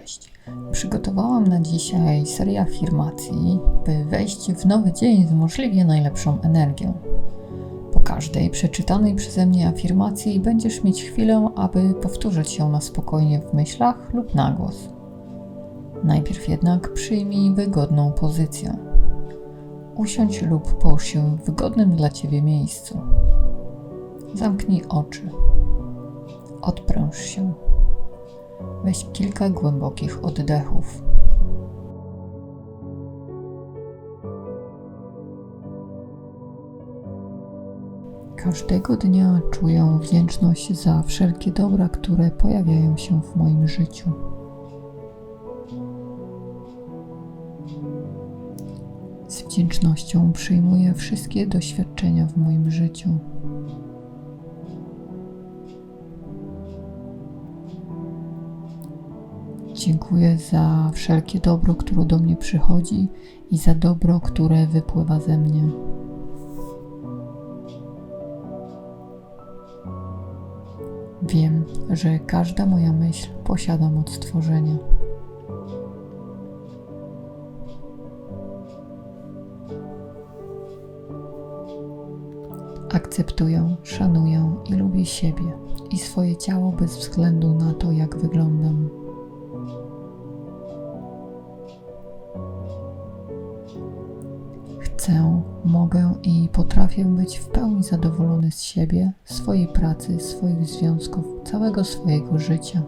Cześć. Przygotowałam na dzisiaj serię afirmacji, by wejść w nowy dzień z możliwie najlepszą energią. Po każdej przeczytanej przeze mnie afirmacji będziesz mieć chwilę, aby powtórzyć ją na spokojnie w myślach lub na głos. Najpierw jednak przyjmij wygodną pozycję. Usiądź lub połóż się w wygodnym dla Ciebie miejscu. Zamknij oczy. Odpręż się. Weź kilka głębokich oddechów. Każdego dnia czuję wdzięczność za wszelkie dobra, które pojawiają się w moim życiu. Z wdzięcznością przyjmuję wszystkie doświadczenia w moim życiu. Dziękuję za wszelkie dobro, które do mnie przychodzi i za dobro, które wypływa ze mnie. Wiem, że każda moja myśl posiada moc stworzenia. Akceptuję, szanuję i lubię siebie i swoje ciało bez względu na to, jak wyglądam. Chcę, mogę i potrafię być w pełni zadowolony z siebie, swojej pracy, swoich związków, całego swojego życia.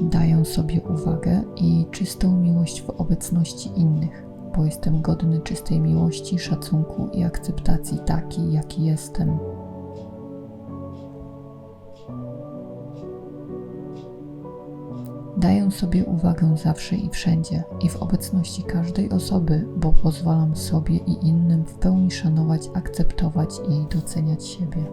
Daję sobie uwagę i czystą miłość w obecności innych, bo jestem godny czystej miłości, szacunku i akceptacji taki, jaki jestem. Daję sobie uwagę zawsze i wszędzie i w obecności każdej osoby, bo pozwalam sobie i innym w pełni szanować, akceptować i doceniać siebie.